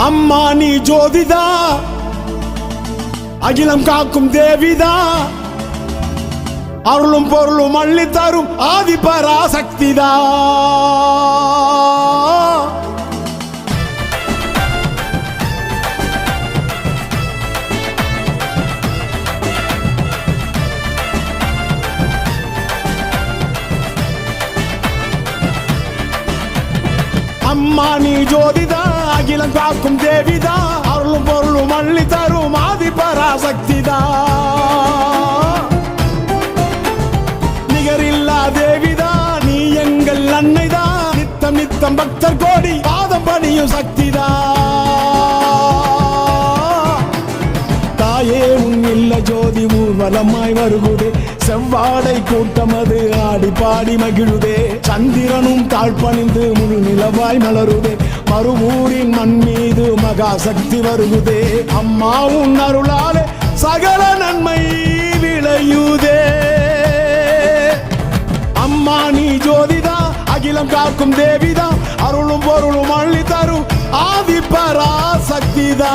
அம்மா நீ ஜோதிதா. அகிலம் காக்கும் தேவிதா. அருளும் பொருளும் அள்ளி தரும் ஆதி அம்மா நீ ஜோதிதா அகிலம் காக்கும் தேவிதா அருளும் பொருளும் அள்ளி தரும் ஆதி பராசக்திதா நிகரில்லா தேவிதா நீ எங்கள் அன்னைதா நித்தம் நித்தம் பக்தர் கோடி பாதம் பணியும் சக்திதா. தாயே உன் இல்ல ஜோதி ஊர்வலமாய் வருகுதே. செவ்வாடை கூட்டமது ஆடி பாடி மகிழுதே. சந்திரனும் தாழ்பணிந்து முழு நிலவாய் மலருதே. மறுவூரின் மண் மீது மகா சக்தி வருகுதே. அம்மாவும் அருளாலே சகல நன்மை விளையுதே. அம்மா நீ ஜோதிதா அகிலம் காக்கும் தேவிதா அருளும் பொருளும் அள்ளி தரும் ஆதி பராசக்திதா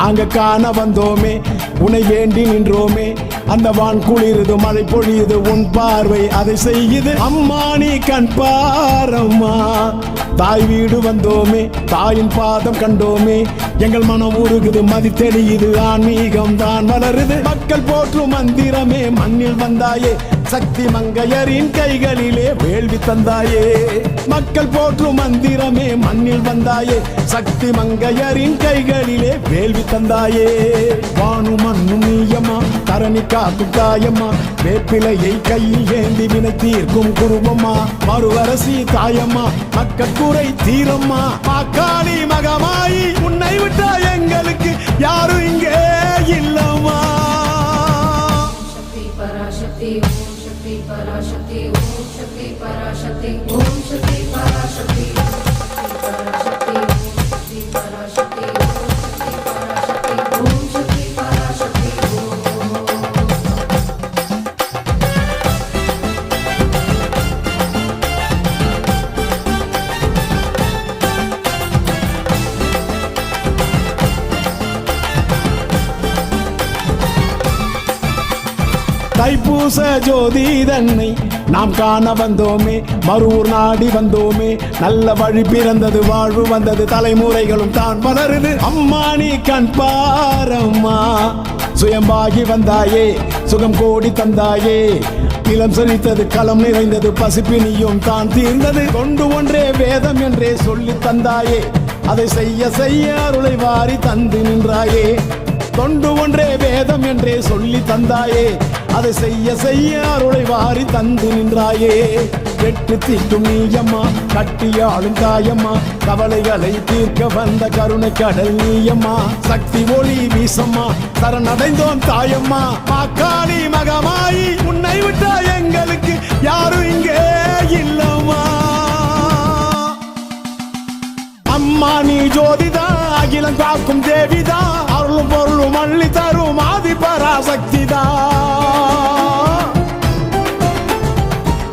நாங்க காண வந்தோமே உன்னை வேண்டி நின்றோமே. அந்த வான் குளிருது மழை பொழியுது உன் பார்வை அதை செய்யுது. அம்மா நீ கண் பாரம்மா. தாய் வீடு வந்தோமே தாயின் பாதம் கண்டோமே. எங்கள் மனம் உருகுது மதி தெளியுது ஆன்மீகம் தான் வளருது. மக்கள் போற்றும் மந்திரமே மண்ணில் வந்தாயே சக்தி மங்கையரின் கைகளிலே வேள்வி தந்தாயே. மக்கள் போற்றும் மந்திரமே மண்ணில் வந்தாயே. சக்தி மங்கையரின் கைகளிலே வேள்வி தந்தாயே. வானு மண்ணு நீயமா தரணி காக்கும் காயம்மா வேப்பிலையை கையில் ஏந்தி வினை தீர்க்கும் குருவம்மா. மறுவரசி தாயம்மா மக்கள் குறை தீரம்மா. மாக்காளி மகமாயி ஜோதி தன்னை நாம் காண வந்தோமே மறுவூர் நாடி வந்தோமே. நல்ல வழி பிறந்தது வாழ்வு வந்தது தலைமுறைகளும் தான் வளருது. அம்மா நீ கண் பாரம்மா சுயம்பாகி வந்தாயே சுகம் கோடி தந்தாயே. நிலம் செழித்தது களம் நிறைந்தது பசிப்பினியும் தான் தீர்ந்தது. கொண்டு ஒன்றே வேதம் என்றே சொல்லி தந்தாயே. அதை செய்ய செய்ய அருளை வாரி தந்து நின்றாயே. தொண்டு ஒன்றே வேதம் என்றே சொல்லி தந்தாயே. அதை செய்ய செய்ய அருளை வாரி தந்து நின்றாயே. வெட்டு தீட்டும் நீயம்மா கட்டியாளும் தாயம்மா. கவலைகளை தீர்க்க வந்த கருணை கடல் நீயம்மா. சக்தி ஒளி வீசம்மா சரணடைந்தோம் தாயம்மா. மாக்காளி மகமாயி உன்னை விட்டா எங்களுக்கு யாரும் இங்கே இல்லம்மா. அம்மா நீ ஜோதிதா அகிலம் காக்கும் தேவிதா அருளும் பொருளும் அள்ளி தரும் ஆதி பராசக்திதா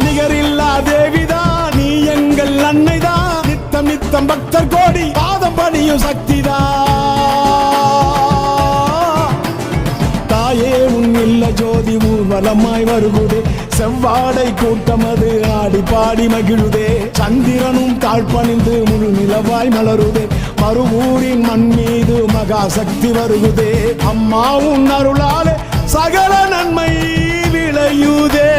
நிகரில்லா தேவிதா நீ எங்கள் அன்னைதா நித்தம் நித்தம் பக்தர் கோடி பாதம் பணியும் சக்திதா. தாயே உன் இல்ல ஜோதி ஊர்வலமாய் வருகுதே. செவ்வாடை கூட்டமது ஆடி பாடி மகிழுதே. சந்தி தாழ்பணிந்து முழு நிலவாய் மலருதே. மறுவூரின் மண் மீது மகா சக்தி வருகுதே. அம்மா உன் அருளாலே சகல நன்மை விளையுதே.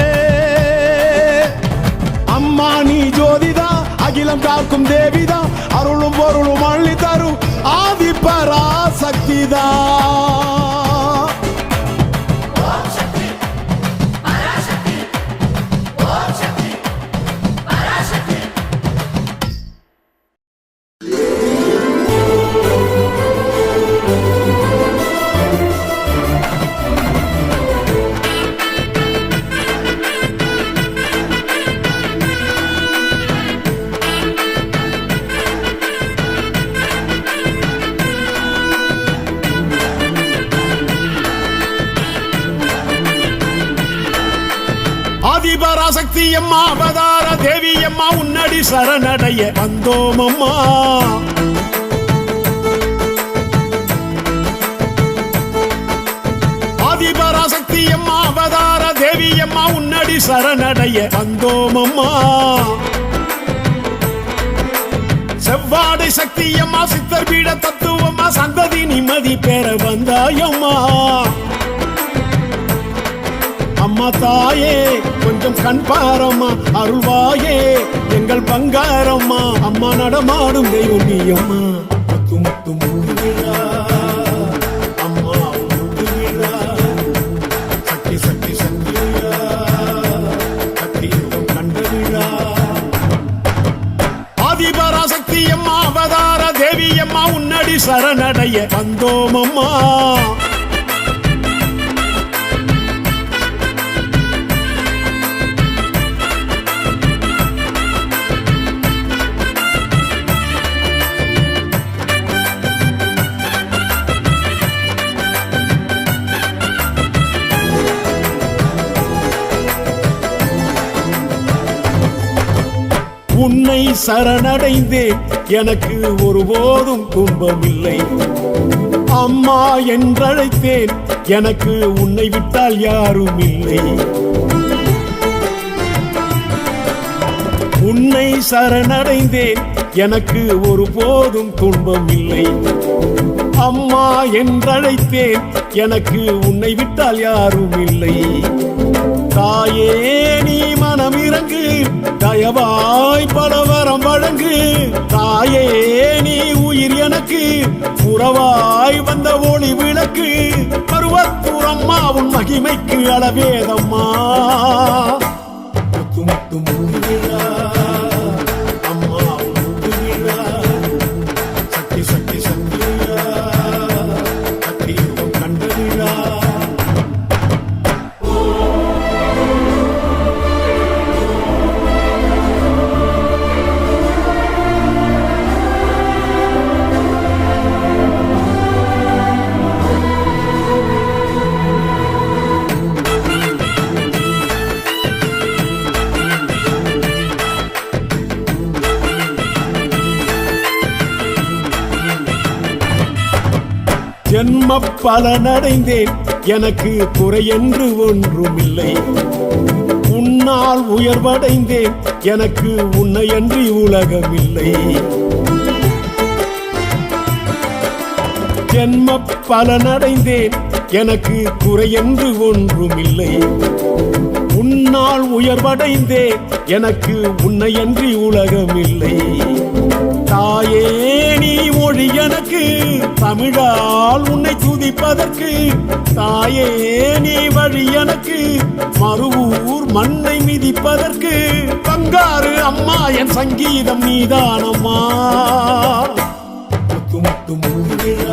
அம்மா நீ ஜோதிதா அகிலம் காக்கும் தேவிதா அருளும் பொருளும் அள்ளி தரும் ஆதி பராசக்திதா அம்மா அவதார தேவி அம்மா உன்னடி சரணடைய வந்தோம் அம்மா. ஆதிபராசக்தி அம்மா அவதார தேவி அம்மா உன்னடி சரணடைய வந்தோம் அம்மா. செவ்வாடை சக்தி அம்மா சித்தர் பீட தத்துவம்மா சந்ததி நிம்மதி பெற வந்தாயம்மா அம்மா தாயே கொஞ்சம் கண் பாரம்மா. அருள்வாயே எங்கள் பங்காரம்மா. அம்மா நடமாடும் தெய்வம் நீ அம்மா. முத்து முத்து மூடுகிறா அம்மா மூடுகிறா சக்தி சக்தி சக்தியா சக்தி ரூபம் கண்டவிழா. ஆதிபராசக்தி அம்மா அவதார தேவி அம்மா உன்னடி சரணடைய வந்தோம் அம்மா. சரணடைந்தேன் எனக்கு ஒருபோதும் துன்பமில்லை. அம்மா என்றழைத்தேன். எனக்கு உன்னை விட்டால் யாரும் இல்லை உன்னை சரணடைந்தேன். எனக்கு ஒருபோதும் துன்பமில்லை. அம்மா என்றழைத்தேன். எனக்கு உன்னை விட்டால் யாரும் இல்லை. தாயே நீ மனம் இறங்கு தயவாய் பலவரம் வழங்கு. தாயே நீ உயிர் எனக்கு. உறவாய் வந்த ஒளி விளக்கு. பருவத்தூர் அம்மா உன் மகிமைக்கு அளவேதம்மா. பலனடைந்தேன் எனக்கு குறையென்று ஒன்றுமில்லை. உன்னால் உயர்வடைந்தேன். எனக்கு உன்னையன்றி உலகமில்லை. ஜென்ம பலனடைந்தேன் எனக்கு குறையென்று ஒன்றுமில்லை. உன்னால் உயர்வடைந்தேன். எனக்கு உன்னையன்றி உலகமில்லை. தாயே நீ மொழி எனக்கு. தமிழால் உன்னை துதிப்பதற்கு. தாயே நீ வழி எனக்கு. மறுவூர் மண்ணை மிதிப்பதற்கு. பங்காறு அம்மா என் சங்கீதம் நீதானம்மா. முத்து முத்து மூடுகிறா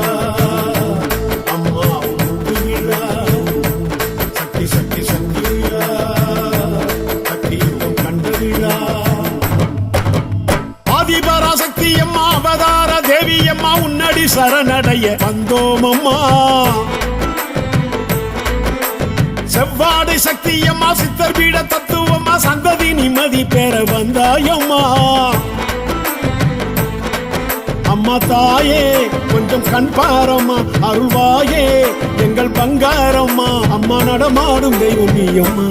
பாடி சரணடைய வந்தோம் அம்மா செவ்வாடை சக்தி அம்மா சித்தர் பீட தத்துவம்மா சந்ததி நிம்மதி பெற வந்தாயம்மா. அம்மா தாயே கொஞ்சம் கண் பாரம்மா அருள்வாயே எங்கள் பங்காரம்மா அம்மா நடமாடும் தெய்வம் நீ அம்மா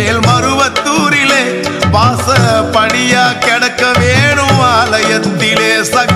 மேல் மருவத்தூரிலே வாச பணியா கிடக்க வேணும் ஆலயத்திலே சக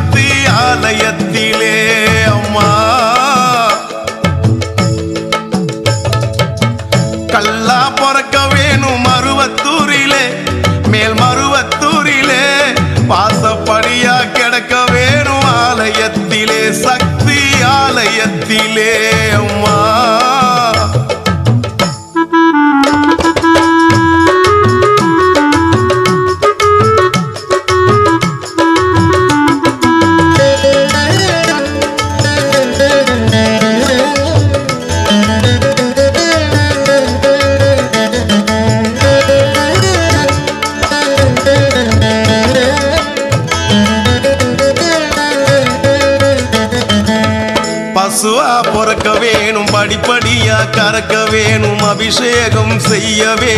செய்யவே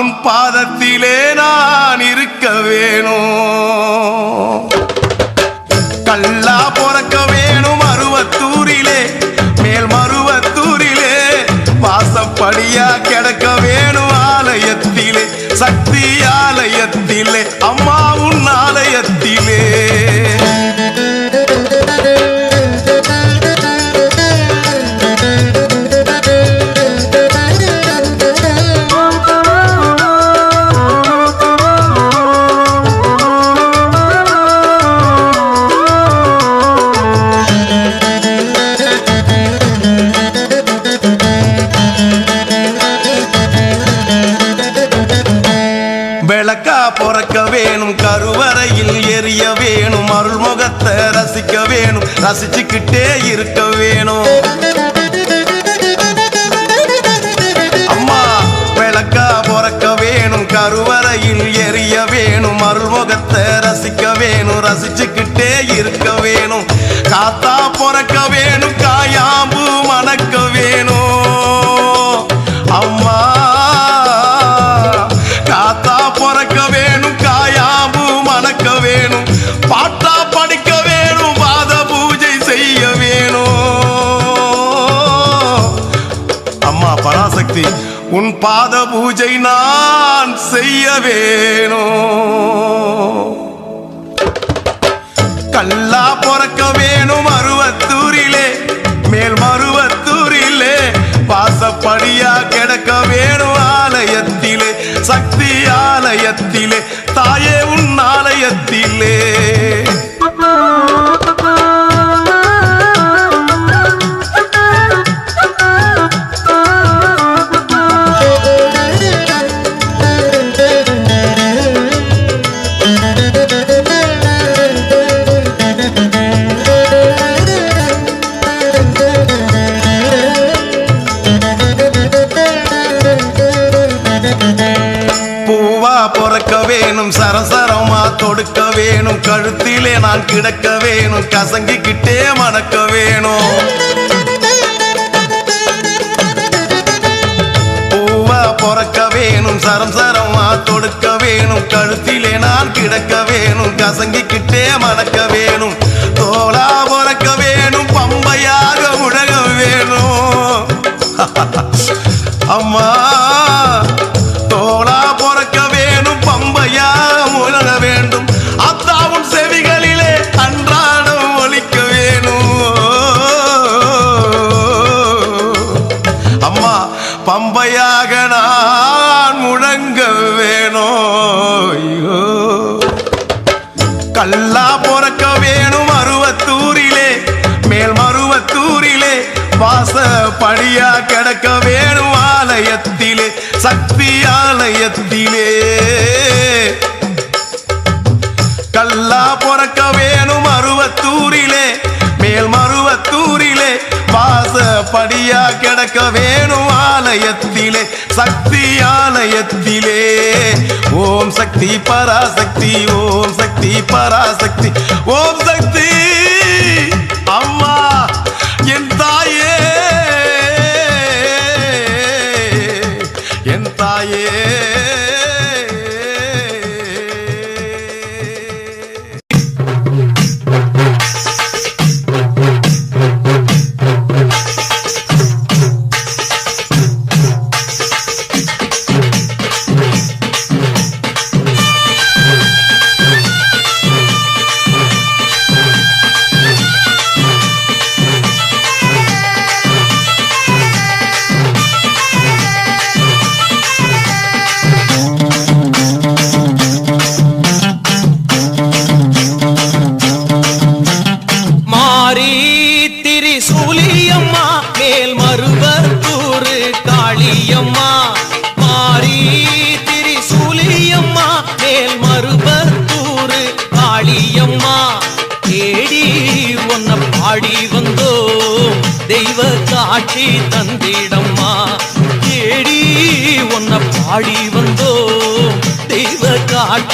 உன் பாதத்திலே கருவறையில் எரிய வேணும் அருள்முகத்தை ரசிக்க வேணும் ரசிச்சுக்கிட்டே இருக்க வேணும். காத்தா பொறக்க வேணும் காயாம்பு மணக்க வேணும். அம்மா காத்தா பொறக்க வேணும் காயாம்பு மணக்க வேணும். பாட்டா படிக்க வேணும் பாத பூஜை செய்ய வேணும். அம்மா பராசக்தி உன் பாத வேணும். கல்லா பொறக்க வேணும் மருவத்தூரிலே மேல் மருவத்தூரிலே. பாசப்படியா கிடக்க வேணும் ஆலயத்திலே. சக்தி சரசரமா தொடுக்க வேணும் கழுத்திலே நான் கிடக்க வேணும் கசங்கிக்கிட்டே மணக்க வேணும். பூவா பொறக்க வேணும் சரம் சரமா தொடுக்க வேணும் கழுத்திலே நான் கிடக்க வேணும் கசங்கிக்கிட்டே மணக்க வேணும். தோளா பொறக்க வேணும் பம்பையாக உழக வேணும். அம்மா தோளா பொ பம்பையாக நான் முழங்க வேணோ? ஐயோ. கல்லா பொறக்க வேணும் மருவத்தூரிலே மேல் மருவத்தூரிலே வாச படியா கிடக்க வேணும் ஆலயத்திலே சக்தி ஆலயத்திலே. கல்லா பொறக்க வேணும் மருவத்தூரிலே மேல் மருவத்தூரிலே வாச படியா கிடக்க வேணும் ஆலயத்திலே சக்தி ஆலயத்திலே. ஓம் சக்தி பராசக்தி ஓம் சக்தி பராசக்தி ஓம் சக்தி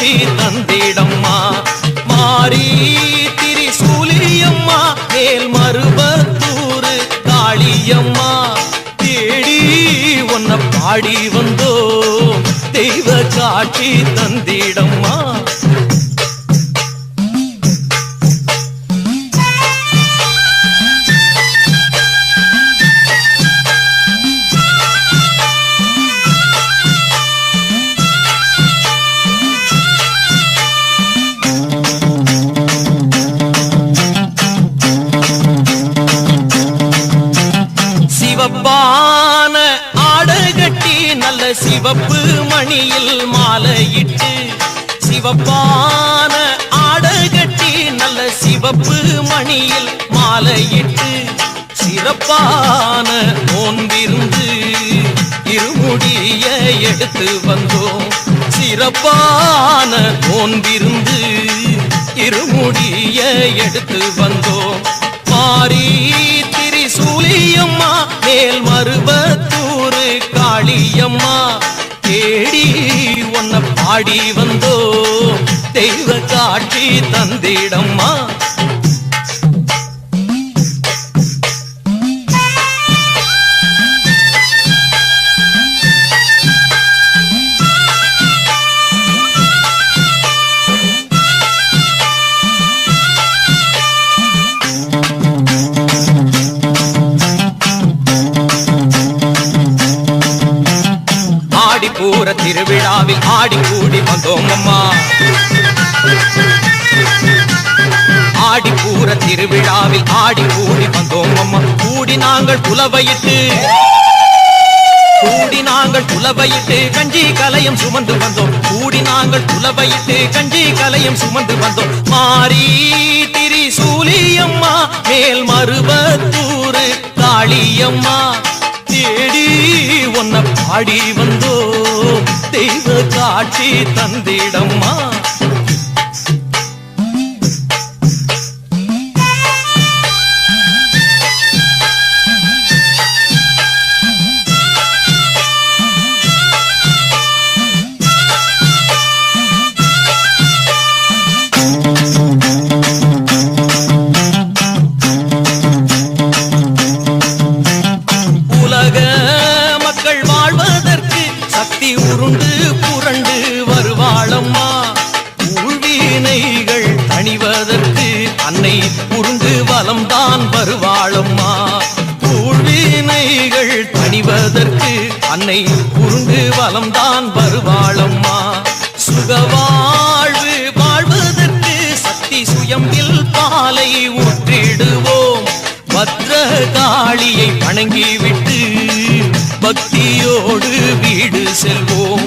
மாறி தந்திடம்மா. மாறி திரிசூலியம்மா. மேல் மருவத்தூரு காளியம்மா. தேடி உன்னை பாடி வந்தோ தெய்வ காட்சி தந்திடம்மா. சிவப்பான ஆடகட்டி நல்ல சிவப்பு மணியில் மாலையிட்டு சிறப்பான நோன்பிருந்து இருமுடிய எடுத்து வந்தோம். சிறப்பான நோன்பிருந்து இருமுடிய எடுத்து வந்தோம். மாறி திரிசூலியம்மா மேல் மருவத்தூரு காளியம்மா தேடி உன்னை பாடி வந்தோ தெய்வ காட்சி தந்திடம்மா. நாங்கள் புலவையிட்டு கூடி நாங்கள் புலவையிட்டு கஞ்சி கலையும் சுமந்து வந்தோம். கூடி நாங்கள் புலவையிட்டு கஞ்சி கலையும் சுமந்து வந்தோம். மாறி திரி சூலியம்மா மேல் மருவத்தூரு காளியம்மா தேடி உன்னை பாடி வந்தோ தெய்வ காட்சி தந்திடம்மா. புரண்டு வருவாளம்மா. ஊழ்வினைகள் தணிவதற்கு அன்னை புரிந்து வலம்தான் வருவாளம்மா. ஊழ்வினைகள் தணிவதற்கு அன்னை புரிந்து வலம்தான் வருவாளம்மா. சுகவாழ்வு வாழ்வதற்கு சக்தி சுயம்பில் பாலை ஊற்றிடுவோம். பத்ரகாளியை வணங்கிவிட்டு பக்தியோடு வீடு செல்வோம்.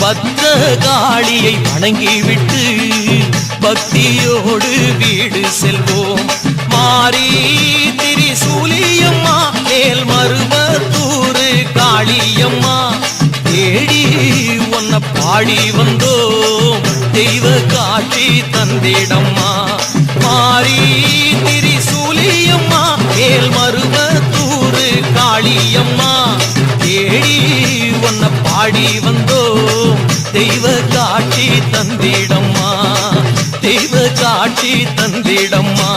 பத்ரகாளியை வணங்கிவிட்டு பக்தியோடு வீடு செல்வோம். மாறி திரிசூலியம்மா மேல் மருவத்தூரு காளியம்மா தேடி உன்னை பாடி வந்தோம். தெய்வ காட்சி தந்திடம்மா. தேடி வந்தோம். தெய்வ காட்சி தந்திடம்மா. தெய்வ காட்சி தந்திடம்மா.